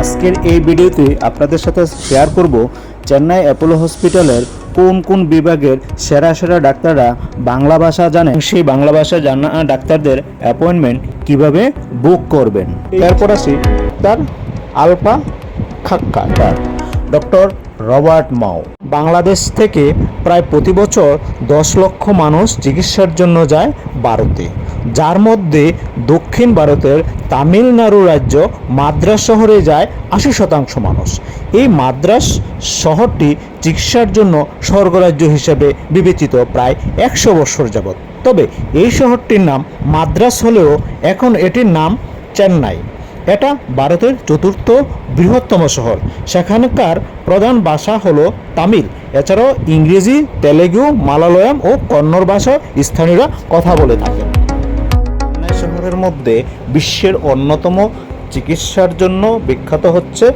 আজকের এই ভিডিওতে আপনাদের সাথে শেয়ার করব চেন্নাই অ্যাপোলো হসপিটালের কোন কোন বিভাগের সেরা সেরা ডাক্তাররা বাংলা ভাষা জানেন সেই বাংলা ভাষা জানা ডাক্তারদের অ্যাপয়েন্টমেন্ট কীভাবে বুক করবেন। এরপর আসি তার আলপা খাক্কা ডক্টর রবার্ট মাও। বাংলাদেশ থেকে প্রায় প্রতি বছর দশ লক্ষ মানুষ চিকিৎসার জন্য যায় ভারতে। যার মধ্যে দক্ষিণ ভারতের তামিলনাড়ু রাজ্য মাদ্রাস শহরে যায় আশি শতাংশ মানুষ। এই মাদ্রাস শহরটি চিকিৎসার জন্য স্বর্গরাজ্য হিসেবে বিবেচিত প্রায় একশো বছর যাবৎ। তবে এই শহরটির নাম মাদ্রাস হলেও এখন এটির নাম চেন্নাই। এটা ভারতের চতুর্থ বৃহত্তম শহর। সেখানকার প্রধান ভাষা হলো তামিল। এছাড়াও ইংরেজি, তেলেগু, মালায়ালাম ও কন্নড় ভাষায় স্থানীয়রা কথা বলে থাকেন। চেন্নাই শহরের মধ্যে বিশ্বের অন্যতম চিকিৎসার জন্য বিখ্যাত হচ্ছে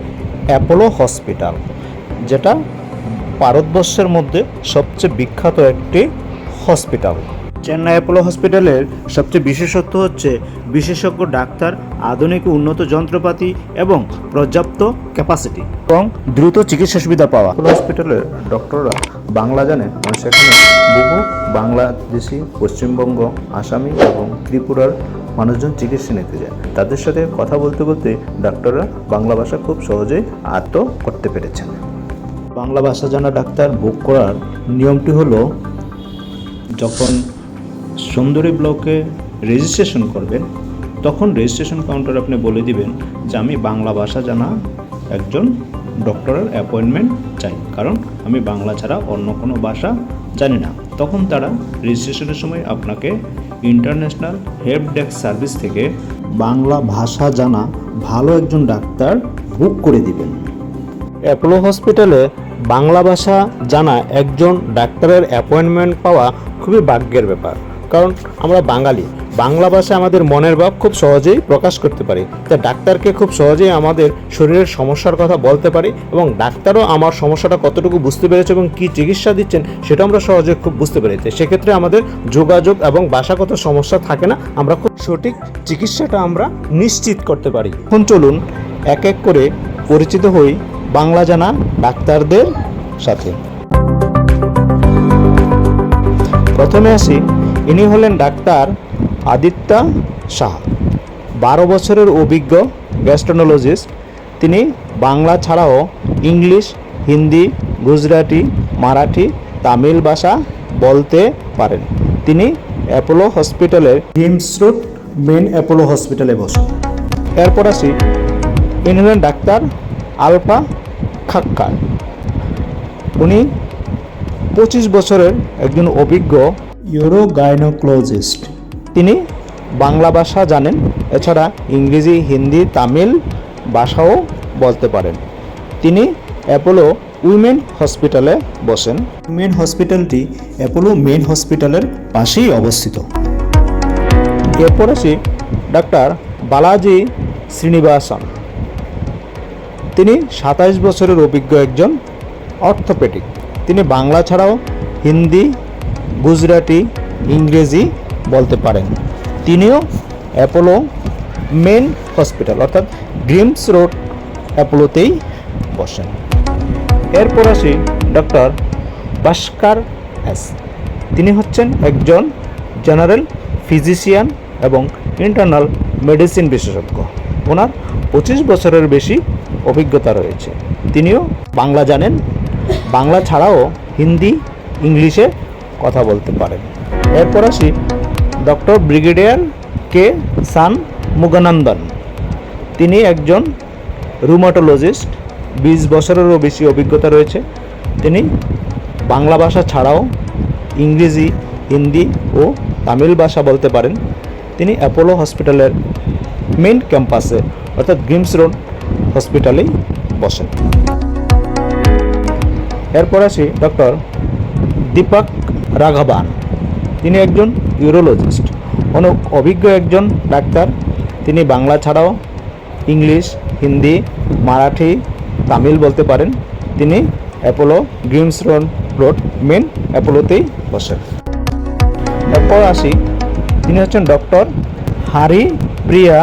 অ্যাপোলো হসপিটাল, যেটা ভারতবর্ষের মধ্যে সবচেয়ে বিখ্যাত একটি হসপিটাল। চেন্নাই অ্যাপোলো হসপিটালের সবচেয়ে বিশেষত্ব হচ্ছে বিশেষজ্ঞ ডাক্তার আধুনিক উন্নত যন্ত্রপাতি এবং পর্যাপ্ত ক্যাপাসিটি এবং দ্রুত চিকিৎসা সুবিধা পাওয়া। অ্যাপোলো হসপিটালের ডক্টররা বাংলা জানেন এবং সেখানে বহু বাংলাদেশি পশ্চিমবঙ্গ আসামি এবং ত্রিপুরার মানুষজন চিকিৎসা নিতে যায়। তাদের সাথে কথা বলতে বলতে ডাক্তাররা বাংলা ভাষা খুব সহজেই আয়ত্ত করতে পেরেছেন। বাংলা ভাষা জানা ডাক্তার বুক করার নিয়মটি হলো যখন সুন্দরী ব্লকে রেজিস্ট্রেশন করবেন, তখন রেজিস্ট্রেশন কাউন্টার আপনি বলে দিবেন যে আমি বাংলা ভাষা জানা একজন ডক্টরের অ্যাপয়েন্টমেন্ট চাই। কারণ আমি বাংলা ছাড়া অন্য কোনো ভাষা জানি না। তখন তারা রেজিস্ট্রেশনের সময় আপনাকে ইন্টারন্যাশনাল হেল্প ডেস্ক সার্ভিস থেকে বাংলা ভাষা জানা ভালো একজন ডাক্তার বুক করে দিবেন। অ্যাপোলো হসপিটালে বাংলা ভাষা জানা একজন ডাক্তারের অ্যাপয়েন্টমেন্ট পাওয়া খুবই ভাগ্যের ব্যাপার। কারণ আমরা বাঙালি। বাংলা ভাষায় আমাদের মনের ভাব খুব সহজেই প্রকাশ করতে পারি। তা ডাক্তারকে খুব সহজেই আমাদের শরীরের সমস্যার কথা বলতে পারি এবং ডাক্তারও আমার সমস্যাটা কতটুকু বুঝতে পেরেছে এবং কী চিকিৎসা দিচ্ছেন সেটা আমরা সহজে খুব বুঝতে পেরেছি। সেক্ষেত্রে আমাদের যোগাযোগ এবং ভাষাগত সমস্যা থাকে না, আমরা খুব সঠিক চিকিৎসাটা আমরা নিশ্চিত করতে পারি। এখন চলুন এক এক করে পরিচিত হই বাংলা জানা ডাক্তারদের সাথে। প্রথমে আসি ইনি হলেন ডাক্তার আদিত্যা শাহ বারো বছরের অভিজ্ঞ গ্যাস্ট্রোনোলজিস্ট তিনি বাংলা ছাড়াও ইংলিশ, হিন্দি, গুজরাটি, মারাঠি, তামিল ভাষা বলতে পারেন। তিনি অ্যাপোলো হসপিটালের হিমস রোড মেন অ্যাপোলো হসপিটালে বসেন। এরপর আসি, ইনি হলেন ডাক্তার আলফা খাক্কার। উনি পঁচিশ বছরের একজন অভিজ্ঞ ইউরো গাইনোক্লোজিস্ট তিনি বাংলা ভাষা জানেন, এছাড়া ইংরেজি, হিন্দি, তামিল ভাষাও বলতে পারেন। তিনি অ্যাপোলো উইমেন হসপিটালে বসেন। উইমেন হসপিটালটি অ্যাপোলো মেন হসপিটালের পাশেই অবস্থিত। এরপর আসি ডাক্তার বালাজি শ্রীনিবাসন। তিনি সাতাইশ বছরের অভিজ্ঞ একজন অর্থোপেডিক। তিনি বাংলা ছাড়াও হিন্দি গুজরাটি, ইংরেজি বলতে পারেন। তিনিও অ্যাপোলো মেন হসপিটাল, অর্থাৎ ড্রিমস রোড অ্যাপোলোতেই বসেন। এরপর আসি ডক্টর ভাস্কর এস। তিনি হচ্ছেন একজন জেনারেল ফিজিশিয়ান এবং ইন্টারনাল মেডিসিন বিশেষজ্ঞ। ওনার পঁচিশ বছরের বেশি অভিজ্ঞতা রয়েছে। তিনিও বাংলা জানেন। বাংলা ছাড়াও হিন্দি, ইংলিশে কথা বলতে পারেন। এরপর আসি ডক্টর ব্রিগেডিয়ার কে সান মুগানন্দন। তিনি একজন রুমাটোলজিস্ট বিশ বছরেরও বেশি অভিজ্ঞতা রয়েছে। তিনি বাংলা ভাষা ছাড়াও ইংরেজি, হিন্দি ও তামিল ভাষা বলতে পারেন। তিনি অ্যাপোলো হসপিটালের মেন ক্যাম্পাসে, অর্থাৎ গ্রিমস রোড হসপিটালেই বসেন। এরপর আসি ডক্টর দীপক রাঘবান। তিনি একজন ইউরোলজিস্ট। অনেক অভিজ্ঞ একজন ডাক্তার। তিনি বাংলা ছাড়াও ইংলিশ, হিন্দি, মারাঠি, তামিল বলতে পারেন। তিনি Apollo Greams road road main অ্যাপোলোতেই বসেন। এরপর আসি, তিনি হচ্ছেন ডক্টর হারি প্রিয়া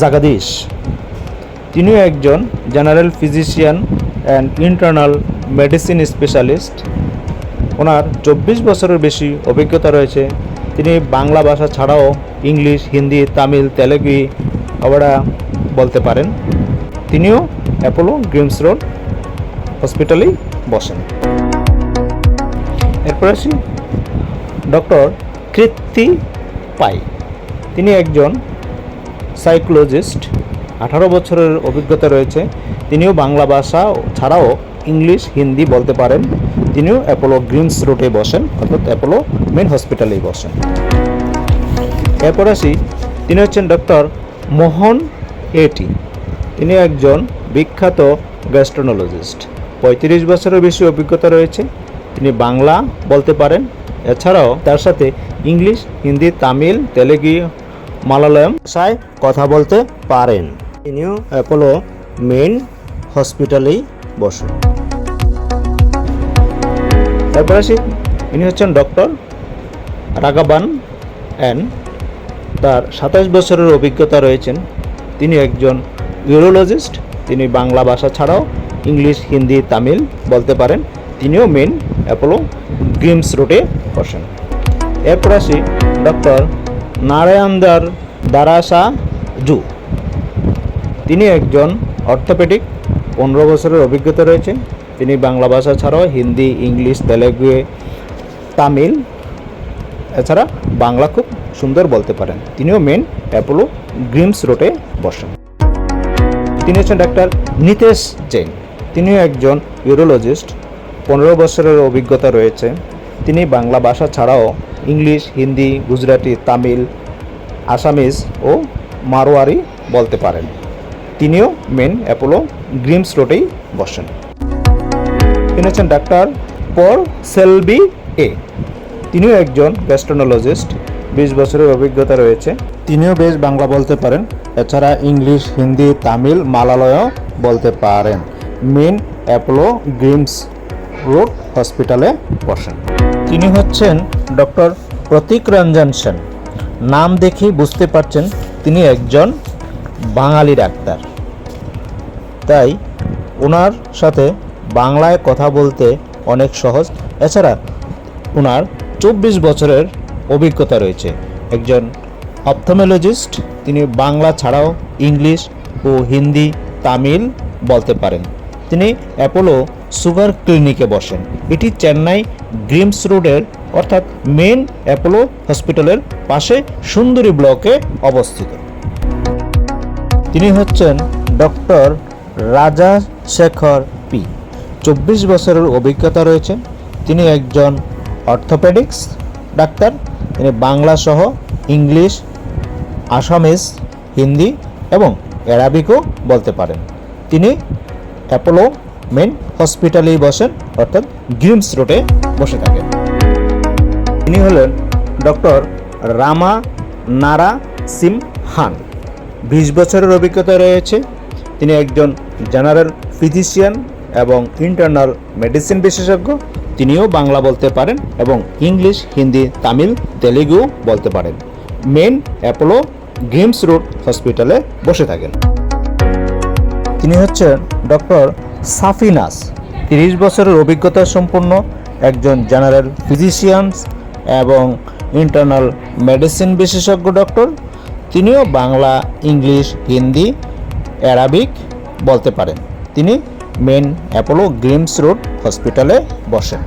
জাগাদীশ। তিনিও একজন general physician and internal medicine specialist. ওনার চব্বিশ বছরের বেশি অভিজ্ঞতা রয়েছে। তিনি বাংলা ভাষা ছাড়াও ইংলিশ, হিন্দি, তামিল, তেলেগু আমরা বলতে পারেন। তিনিও অ্যাপোলো গ্রিমস রোড হসপিটালেই বসেন। এরপর আসি ডক্টর কৃত্তি পাই। তিনি একজন সাইকোলজিস্ট, আঠারো বছরের অভিজ্ঞতা রয়েছে। তিনিও বাংলা ভাষা ছাড়াও ইংলিশ, হিন্দি বলতে পারেন। তিনিও অ্যাপোলো গ্রিনস রোডে বসেন, অর্থাৎ অ্যাপোলো মেন হসপিটালেই বসেন। এরপর আসি, তিনি হচ্ছেন ডক্টর মোহন এটি তিনি একজন বিখ্যাত গ্যাস্ট্রোনোলজিস্ট পঁয়ত্রিশ বছরের বেশি অভিজ্ঞতা রয়েছে। তিনি বাংলা বলতে পারেন। এছাড়াও তার সাথে ইংলিশ, হিন্দি, তামিল, তেলেগু, মালায়ালাম ভাষায় কথা বলতে পারেন। তিনিও অ্যাপোলো মেন হসপিটালেই বসেন। তারপর আসি ইনি হচ্ছেন ডক্টর রাগাবান অ্যান্ড তার সাতাশ বছরের অভিজ্ঞতা রয়েছেন। তিনি একজন ইউরোলজিস্ট, তিনি বাংলা ভাষা ছাড়াও ইংলিশ, হিন্দি, তামিল বলতে পারেন। তিনিও মেন অ্যাপোলো গ্রিমস রোডে বসেন। এরপর আসি ডক্টর নারায়ণদার দারাসা জু তিনি একজন অর্থোপেডিক, পনেরো বছরের অভিজ্ঞতা রয়েছে। তিনি বাংলা ভাষা ছাড়াও হিন্দি, ইংলিশ, তেলেগু, তামিল, এছাড়া বাংলা খুব সুন্দর বলতে পারেন। তিনিও মেন অ্যাপোলো গ্রিমস রোডে বসেন। তিনি হচ্ছেন ডাক্তার নিতেশ জৈন তিনিও একজন ইউরোলজিস্ট পনেরো বছরের অভিজ্ঞতা রয়েছে। তিনি বাংলা ভাষা ছাড়াও ইংলিশ, হিন্দি, গুজরাটি, তামিল, আসামিজ ও মারোয়ারি বলতে পারেন। তিনিও মেন অ্যাপোলো গ্রিমস রোডেই বসেন। তিনি হচ্ছেন ডাক্তার পর সেলবি এ তিনিও একজন গ্যাস্ট্রোনোলজিস্ট বিশ বছরের অভিজ্ঞতা রয়েছে। তিনিও বেশ বাংলা বলতে পারেন, এছাড়া ইংলিশ, হিন্দি, তামিল মালালয়ও বলতে পারেন। মেন অ্যাপোলো গ্রিমস রোড হসপিটালে বসেন। তিনি হচ্ছেন ডক্টর প্রতীক রঞ্জন সেন। নাম দেখেই বুঝতে পারছেন তিনি একজন বাঙালি ডাক্তার। তাই ওনার সাথে বাংলায় কথা বলতে অনেক সহজ। এছাড়া ওনার চব্বিশ বছরের অভিজ্ঞতা রয়েছে। একজন অপথোমেলজিস্ট, তিনি বাংলা ছাড়াও ইংলিশ ও হিন্দি, তামিল বলতে পারেন। তিনি অ্যাপোলো সুগার ক্লিনিকে বসেন। এটি চেন্নাই গ্রিমস রোডের, অর্থাৎ মেন অ্যাপোলো হসপিটালের পাশে সুন্দরী ব্লকে অবস্থিত। তিনি হচ্ছেন ডক্টর রাজা শেখর চব্বিশ বছরের অভিজ্ঞতা রয়েছে। তিনি একজন অর্থোপেডিক্স ডাক্তার, তিনি বাংলা সহ ইংলিশ, আসামিজ, হিন্দি এবং অ্যারাবিকও বলতে পারেন। তিনি অ্যাপোলো মেন হসপিটালেই বসেন, অর্থাৎ গ্রিমস রোডে বসে থাকেন। তিনি হলেন ডক্টর রামা নারা সিম হান। বিশ বছরের অভিজ্ঞতা রয়েছে। তিনি একজন জেনারেল ফিজিশিয়ান এবং ইন্টারনাল মেডিসিন বিশেষজ্ঞ, তিনিও বাংলা বলতে পারেন এবং ইংলিশ, হিন্দি, তামিল তেলেগু বলতে পারেন। মেন অ্যাপোলো গ্রিমস রোড হসপিটালে বসে থাকেন। তিনি হচ্ছেন ডক্টর সাফিনাস, তিরিশ বছরের অভিজ্ঞতা সম্পন্ন একজন জেনারেল ফিজিশিয়ানস এবং ইন্টারনাল মেডিসিন বিশেষজ্ঞ ডক্টর। তিনিও বাংলা, ইংলিশ, হিন্দি, অ্যারাবিক বলতে পারেন। তিনি মেন অ্যাপোলো গ্রিমস রোড হসপিটালে বসেন।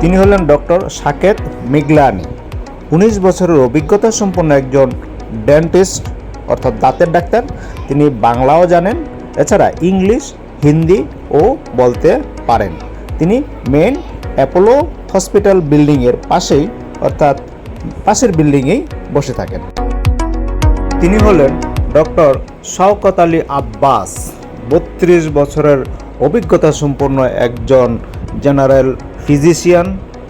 তিনি হলেন ডক্টর সাকেত মিগলানি। উনিশ বছরের অভিজ্ঞতা সম্পন্ন একজন ডেন্টিস্ট, অর্থাৎ দাঁতের ডাক্তার। তিনি বাংলাও জানেন, এছাড়া ইংলিশ, হিন্দি ও বলতে পারেন। তিনি মেন অ্যাপোলো হসপিটাল বিল্ডিংয়ের পাশেই, অর্থাৎ পাশের বিল্ডিংয়েই বসে থাকেন। তিনি হলেন ডক্টর শওকত আলী আব্বাস। বত্রিশ বছরের অভিজ্ঞতা সম্পন্ন একজন জেনারেল ফিজিশিয়ান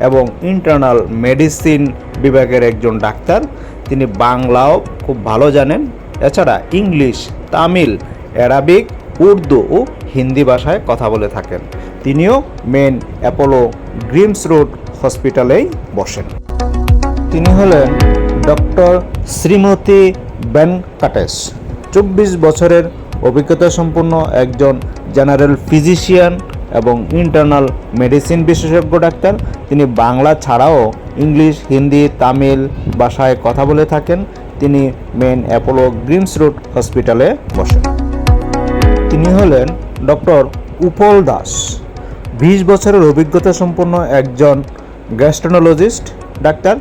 এবং ইন্টারনাল মেডিসিন বিভাগের একজন ডাক্তার। তিনি বাংলাও খুব ভালো জানেন। এছাড়া ইংলিশ, তামিল, অ্যারাবিক, উর্দু ও হিন্দি ভাষায় কথা বলে থাকেন। তিনিও মেন অ্যাপোলো গ্রিমস রোড হসপিটালেই বসেন। তিনি হলেন ডক্টর শ্রীমতী বেনকাটেশ চব্বিশ বছরের অভিজ্ঞতা সম্পন্ন একজন জেনারেল ফিজিশিয়ান এবং ইন্টারনাল মেডিসিন বিশেষজ্ঞ ডাক্তার। তিনি বাংলা ছাড়াও ইংলিশ, হিন্দি, তামিল ভাষায় কথা বলে থাকেন। তিনি মেন অ্যাপোলো গ্রিমস রোড হসপিটালে বসেন। তিনি হলেন ডক্টর উপল দাস। বিশ বছরের অভিজ্ঞতা সম্পন্ন একজন গ্যাস্ট্রোনোলজিস্ট ডাক্তার।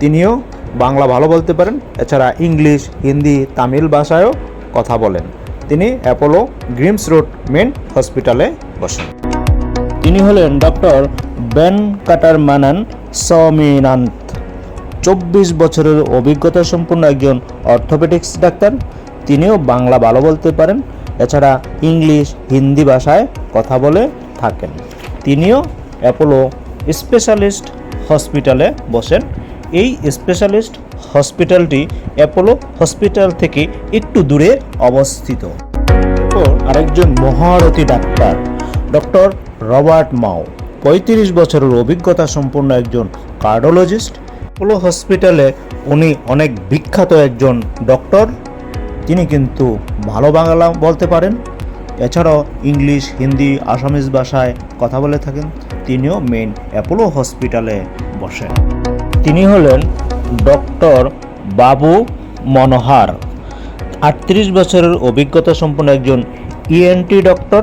তিনিও বাংলা ভালো বলতে পারেন, এছাড়া ইংলিশ, হিন্দি, তামিল ভাষায়ও কথা বলেন। তিনি অ্যাপোলো গ্রিমস রোড মেন হসপিটালে বসেন। তিনি হলেন ডক্টর বেন কাটার মানান সমিনান্ত চব্বিশ বছরের অভিজ্ঞতা সম্পন্ন একজন অর্থোপেডিক্স ডাক্তার। তিনিও বাংলা ভালো বলতে পারেন, এছাড়া ইংলিশ, হিন্দি ভাষায় কথা বলে থাকেন। তিনিও অ্যাপোলো স্পেশালিস্ট হসপিটালে বসেন। এই স্পেশালিস্ট হসপিটালটি অ্যাপোলো হসপিটাল থেকে একটু দূরে অবস্থিত। আরেকজন মহারথী ডাক্তার, ডক্টর রবার্ট মাও, পঁয়ত্রিশ বছরের অভিজ্ঞতা সম্পন্ন একজন কার্ডিওলজিস্ট। অ্যাপোলো হসপিটালে উনি অনেক বিখ্যাত একজন ডক্টর। তিনি কিন্তু ভালো বাংলা বলতে পারেন। এছাড়াও ইংলিশ, হিন্দি, আসামিজ ভাষায় কথা বলে থাকেন। তিনিও মেন অ্যাপোলো হসপিটালে বসেন। তিনি হলেন ডক্টর বাবু মনোহার। আটত্রিশ বছরের অভিজ্ঞতা সম্পন্ন একজন ইএনটি ডক্টর।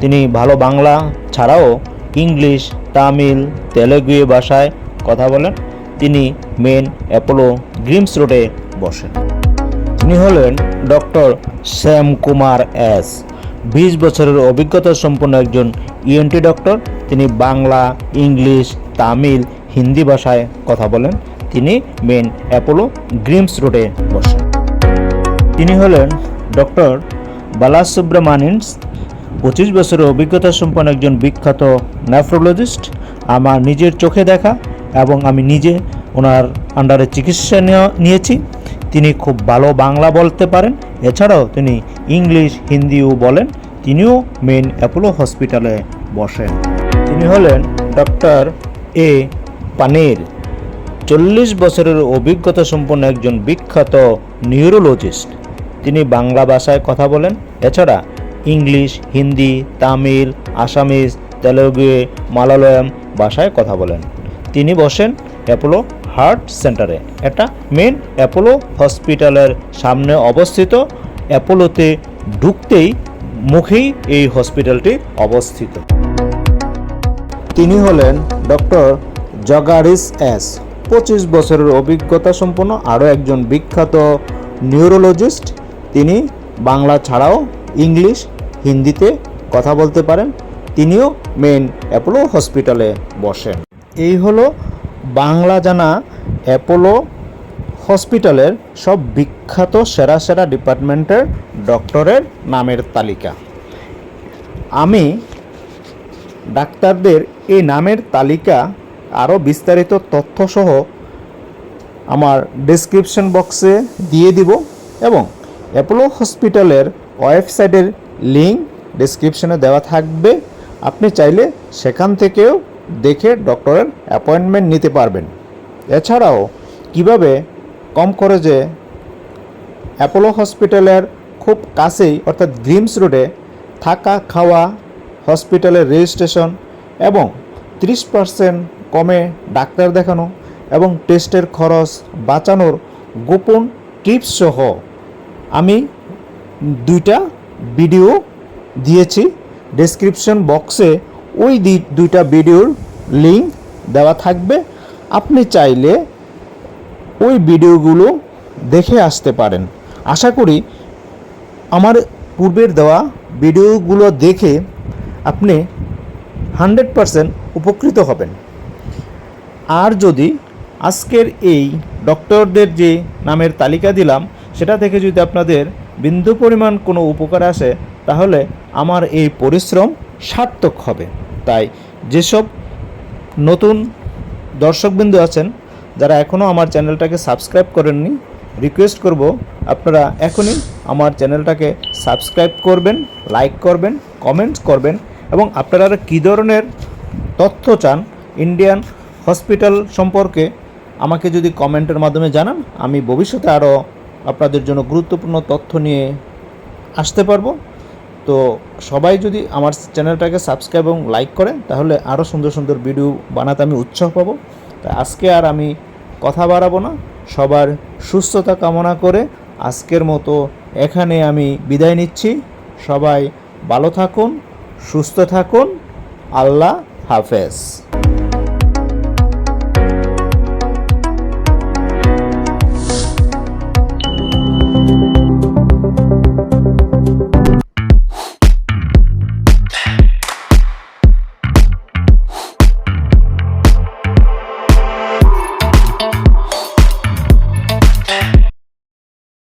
তিনি ভালো বাংলা ছাড়াও ইংলিশ, তামিল, তেলেগু ভাষায় কথা বলেন। তিনি মেন অ্যাপোলো গ্রিমস রোডে বসেন। তিনি হলেন ডক্টর শ্যাম কুমার এস। বিশ বছরের অভিজ্ঞতা সম্পন্ন একজন ইএনটি ডক্টর। তিনি বাংলা, ইংলিশ, তামিল, হিন্দি ভাষায় কথা বলেন। তিনি মেন অ্যাপোলো গ্রিমস রোডে বসেন। তিনি হলেন ডক্টর বালাসুব্রমানিন্স পঁচিশ বছরের অভিজ্ঞতা সম্পন্ন একজন বিখ্যাত নেফ্রোলজিস্ট আমার নিজের চোখে দেখা এবং আমি নিজে ওনার আন্ডারে চিকিৎসা নিয়েছি। তিনি খুব ভালো বাংলা বলতে পারেন। এছাড়াও তিনি ইংলিশ, হিন্দিও বলেন। তিনিও মেন অ্যাপোলো হসপিটালে বসেন। তিনি হলেন ডক্টর এ পানির চল্লিশ বছরের অভিজ্ঞতা সম্পন্ন একজন বিখ্যাত নিউরোলজিস্ট। তিনি বাংলা ভাষায় কথা বলেন। এছাড়া ইংলিশ, হিন্দি, তামিল, আসামিজ, তেলেগু, মালায়ালাম ভাষায় কথা বলেন। তিনি বসেন অ্যাপোলো হার্ট সেন্টারে এটা মেন অ্যাপোলো হসপিটালের সামনে অবস্থিত। অ্যাপোলোতে ঢুকতেই মুখেই এই হসপিটালটি অবস্থিত। তিনি হলেন ডক্টর জগারিস এস। পঁচিশ বছরের অভিজ্ঞতা সম্পন্ন আরও একজন বিখ্যাত নিউরোলজিস্ট। তিনি বাংলা ছাড়াও ইংলিশ, হিন্দিতে কথা বলতে পারেন। তিনিও মেন অ্যাপোলো হসপিটালে বসেন। এই হলো বাংলা জানা অ্যাপোলো হসপিটালের সব বিখ্যাত সেরা সেরা ডিপার্টমেন্টের ডক্টরের নামের তালিকা। আমি ডাক্তারদের এই নামের তালিকা আরও বিস্তারিত তথ্যসহ আমার ডেসক্রিপশন বক্সে দিয়ে দিব এবং অ্যাপোলো হসপিটালের ওয়েবসাইটের লিঙ্ক ডেসক্রিপশনে দেওয়া থাকবে। আপনি চাইলে সেখান থেকেও দেখে ডক্টরের অ্যাপয়েন্টমেন্ট নিতে পারবেন। এছাড়াও কীভাবে কম খরচে অ্যাপোলো হসপিটালের খুব কাছেই অর্থাৎ গ্রিমস রোডে থাকা খাওয়া হসপিটালের রেজিস্ট্রেশন এবং ত্রিশ পার্সেন্ট কমে ডাক্তার দেখানো এবং টেস্টের খরচ বাঁচানোর গোপন টিপস সহ আমি দুইটা ভিডিও দিয়েছি। ডেসক্রিপশন বক্সে ওই দুইটা ভিডিওর লিঙ্ক দেওয়া থাকবে। আপনি চাইলে ওই ভিডিওগুলো দেখে আসতে পারেন। আশা করি আমার পূর্বের দেওয়া ভিডিওগুলো দেখে আপনি হান্ড্রেড পারসেন্ট উপকৃত হবেন। আর যদি আজকের এই ডক্টরদের যে নামের তালিকা দিলাম, সেটা থেকে যদি আপনাদের বিন্দু পরিমাণ কোনো উপকার আসে, তাহলে আমার এই পরিশ্রম সার্থক হবে। তাই যেসব নতুন দর্শকবিন্দু আছেন, যারা এখনও আমার চ্যানেলটাকে সাবস্ক্রাইব করেননি, রিকোয়েস্ট করব আপনারা এখনই আমার চ্যানেলটাকে সাবস্ক্রাইব করবেন, লাইক করবেন, কমেন্টস করবেন এবং আপনারা কী ধরনের তথ্য চান, ইন্ডিয়ান হসপিটাল সম্পর্কে আমাকে যদি কমেন্টের মাধ্যমে জানান, আমি ভবিষ্যতে আরও আপনাদের জন্য গুরুত্বপূর্ণ তথ্য নিয়ে আসতে পারব। তো সবাই যদি আমার চ্যানেলটাকে সাবস্ক্রাইব এবং লাইক করে তাহলে আরও সুন্দর সুন্দর ভিডিও বানাতে আমি উৎসাহ পাবো। তাই আজকে আর আমি কথা বাড়াবো না, সবার সুস্থতা কামনা করে আজকের মতো এখানে আমি বিদায় নিচ্ছি। সবাই ভালো থাকুন, সুস্থ থাকুন, আল্লাহ হাফেজ।